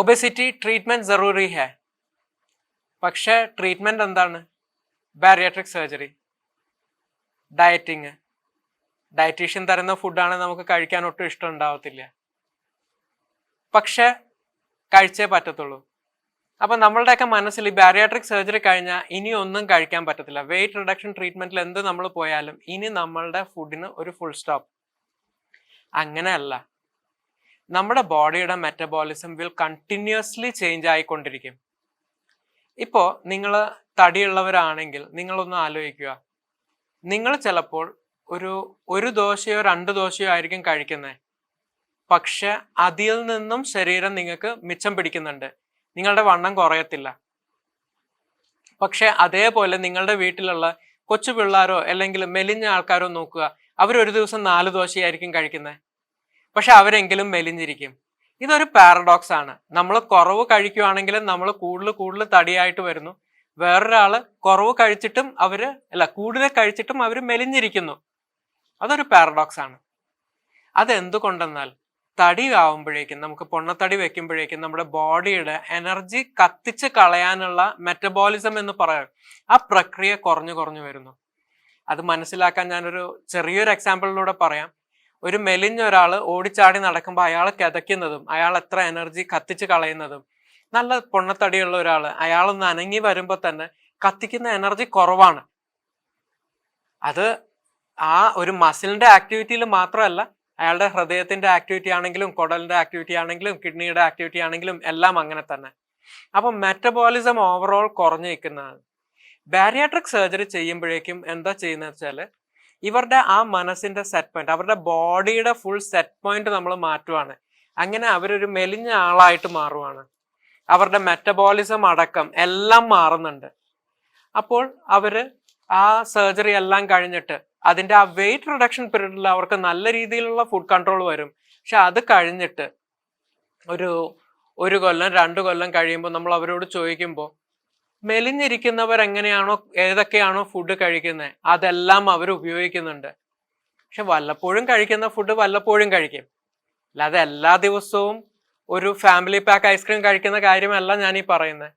Obesity treatment ജറൂറി ഹെ പക്ഷേ treatment എന്താണ് bariatric surgery dieting dietitian തരുന്ന ഫുഡാണ് നമുക്ക് കഴിക്കാൻ ഒട്ടും ഇഷ്ടം ഉണ്ടാവത്തില്ല. പക്ഷെ കഴിച്ചേ പറ്റത്തുള്ളൂ. അപ്പൊ നമ്മളുടെയൊക്കെ മനസ്സിൽ ഈ ബാരിയാട്രിക് സർജറി കഴിഞ്ഞാൽ ഇനി ഒന്നും കഴിക്കാൻ പറ്റത്തില്ല. വെയിറ്റ് റിഡക്ഷൻ ട്രീറ്റ്മെന്റിൽ എന്ത് നമ്മൾ പോയാലും ഇനി നമ്മളുടെ ഫുഡിന് ഒരു ഫുൾ സ്റ്റോപ്പ് അങ്ങനെയല്ല. നമ്മുടെ ബോഡിയുടെ മെറ്റബോളിസം വിൽ കണ്ടിന്യൂസ്ലി ചേഞ്ച് ആയിക്കൊണ്ടിരിക്കും. ഇപ്പോൾ നിങ്ങൾ തടിയുള്ളവരാണെങ്കിൽ നിങ്ങളൊന്ന് ആലോചിക്കുക. നിങ്ങൾ ചിലപ്പോൾ ഒരു ഒരു ദോശയോ രണ്ട് ദോശയോ ആയിരിക്കും കഴിക്കുന്നത് പക്ഷെ അതിൽ നിന്നും ശരീരം നിങ്ങൾക്ക് മിച്ചം പിടിക്കുന്നുണ്ട്. നിങ്ങളുടെ വണ്ണം കുറയത്തില്ല. പക്ഷെ അതേപോലെ നിങ്ങളുടെ വീട്ടിലുള്ള കൊച്ചു പിള്ളേരോ അല്ലെങ്കിൽ മെലിഞ്ഞ ആൾക്കാരോ നോക്കുക. അവർ ഒരു ദിവസം നാല് ദോശയായിരിക്കും കഴിക്കുന്നത് പക്ഷെ അവരെങ്കിലും മെലിഞ്ഞിരിക്കും. ഇതൊരു പാരഡോക്സ് ആണ്. നമ്മൾ കുറവ് കഴിക്കുവാണെങ്കിലും നമ്മൾ കൂടുതൽ കൂടുതൽ തടിയായിട്ട് വരുന്നു. വേറൊരാൾ കുറവ് കഴിച്ചിട്ടും അവർ അല്ല കൂടുതൽ കഴിച്ചിട്ടും അവർ മെലിഞ്ഞിരിക്കുന്നു. അതൊരു പാരഡോക്സ് ആണ്. അതെന്തുകൊണ്ടെന്നാൽ തടി ആവുമ്പോഴേക്കും നമുക്ക് പൊണ്ണത്തടി വെക്കുമ്പോഴേക്കും നമ്മുടെ ബോഡിയുടെ എനർജി കത്തിച്ച് കളയാനുള്ള മെറ്റബോളിസം എന്ന് പറയാം. ആ പ്രക്രിയ കുറഞ്ഞു കുറഞ്ഞു വരുന്നു. അത് മനസ്സിലാക്കാൻ ഞാനൊരു ചെറിയൊരു എക്സാമ്പിളിലൂടെ പറയാം. ഒരു മെലിഞ്ഞ ഒരാൾ ഓടിച്ചാടി നടക്കുമ്പോൾ അയാൾ കിതയ്ക്കുന്നതും അയാൾ എത്ര എനർജി കത്തിച്ച് കളയുന്നതും. നല്ല പൊണ്ണത്തടിയുള്ള ഒരാൾ അയാളൊന്ന് അനങ്ങി വരുമ്പോൾ തന്നെ കത്തിക്കുന്ന എനർജി കുറവാണ്. അത് ആ ഒരു മസിലിന്റെ ആക്ടിവിറ്റിയിൽ മാത്രമല്ല അയാളുടെ ഹൃദയത്തിന്റെ ആക്ടിവിറ്റി ആണെങ്കിലും കുടലിന്റെ ആക്ടിവിറ്റി ആണെങ്കിലും കിഡ്നിയുടെ ആക്ടിവിറ്റി ആണെങ്കിലും എല്ലാം അങ്ങനെ തന്നെ. അപ്പം മെറ്റബോളിസം ഓവറോൾ കുറഞ്ഞു നിൽക്കുന്നതാണ് ബാരിയാട്രിക് സർജറി ചെയ്യുമ്പോഴേക്കും എന്താ ചെയ്യുന്നത് വെച്ചാൽ ഇവരുടെ ആ മനസ്സിന്റെ സെറ്റ് പോയിന്റ് അവരുടെ ബോഡിയുടെ ഫുൾ സെറ്റ് പോയിന്റ് നമ്മൾ മാറ്റുവാണ്. അങ്ങനെ അവരൊരു മെലിഞ്ഞ ആളായിട്ട് മാറുവാണ്. അവരുടെ മെറ്റബോളിസം അടക്കം എല്ലാം മാറുന്നുണ്ട്. അപ്പോൾ അവർ ആ സർജറി എല്ലാം കഴിഞ്ഞിട്ട് അതിന്റെ ആ വെയിറ്റ് റിഡക്ഷൻ പീരീഡിൽ അവർക്ക് നല്ല രീതിയിലുള്ള ഫുഡ് കൺട്രോൾ വരും. പക്ഷെ അത് കഴിഞ്ഞിട്ട് ഒരു ഒരു കൊല്ലം രണ്ട് കൊല്ലം കഴിയുമ്പോൾ നമ്മൾ അവരോട് ചോദിക്കുമ്പോൾ മെലിഞ്ഞിരിക്കുന്നവർ എങ്ങനെയാണോ ഏതൊക്കെയാണോ ഫുഡ് കഴിക്കുന്നത് അതെല്ലാം അവർ ഉപയോഗിക്കുന്നുണ്ട്. പക്ഷെ വല്ലപ്പോഴും കഴിക്കുന്ന ഫുഡ് വല്ലപ്പോഴും കഴിക്കും. അല്ലാതെ എല്ലാ ദിവസവും ഒരു ഫാമിലി പാക്ക് ഐസ്ക്രീം കഴിക്കുന്ന കാര്യമല്ല ഞാൻ ഈ പറയുന്നത്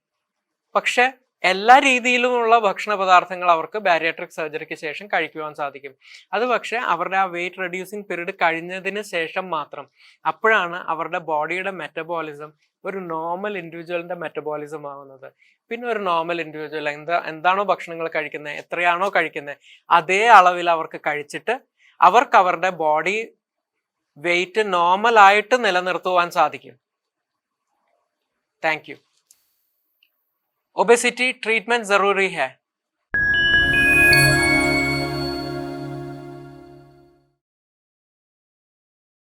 പക്ഷെ എല്ലാ രീതിയിലുമുള്ള ഭക്ഷണ പദാർത്ഥങ്ങൾ അവർക്ക് ബാരിയാട്രിക് സർജറിക്ക് ശേഷം കഴിക്കുവാൻ സാധിക്കും. അത് പക്ഷേ അവരുടെ ആ വെയിറ്റ് റെഡ്യൂസിങ് പീരീഡ് കഴിഞ്ഞതിന് ശേഷം മാത്രം അപ്പോഴാണ് അവരുടെ ബോഡിയുടെ മെറ്റബോളിസം ഒരു നോർമൽ ഇൻഡിവിജ്വലിന്റെ മെറ്റബോളിസം ആവുന്നത്. പിന്നെ ഒരു നോർമൽ ഇൻഡിവിജ്വൽ എന്താ എന്താണോ ഭക്ഷണങ്ങൾ കഴിക്കുന്നത് എത്രയാണോ കഴിക്കുന്നത് അതേ അളവിൽ അവർക്ക് കഴിച്ചിട്ട് അവർക്ക് അവരുടെ ബോഡി വെയിറ്റ് നോർമൽ ആയിട്ട് നിലനിർത്തുവാൻ സാധിക്കും. താങ്ക് ओबेसिटी ट्रीटमेंट ज़रूरी है।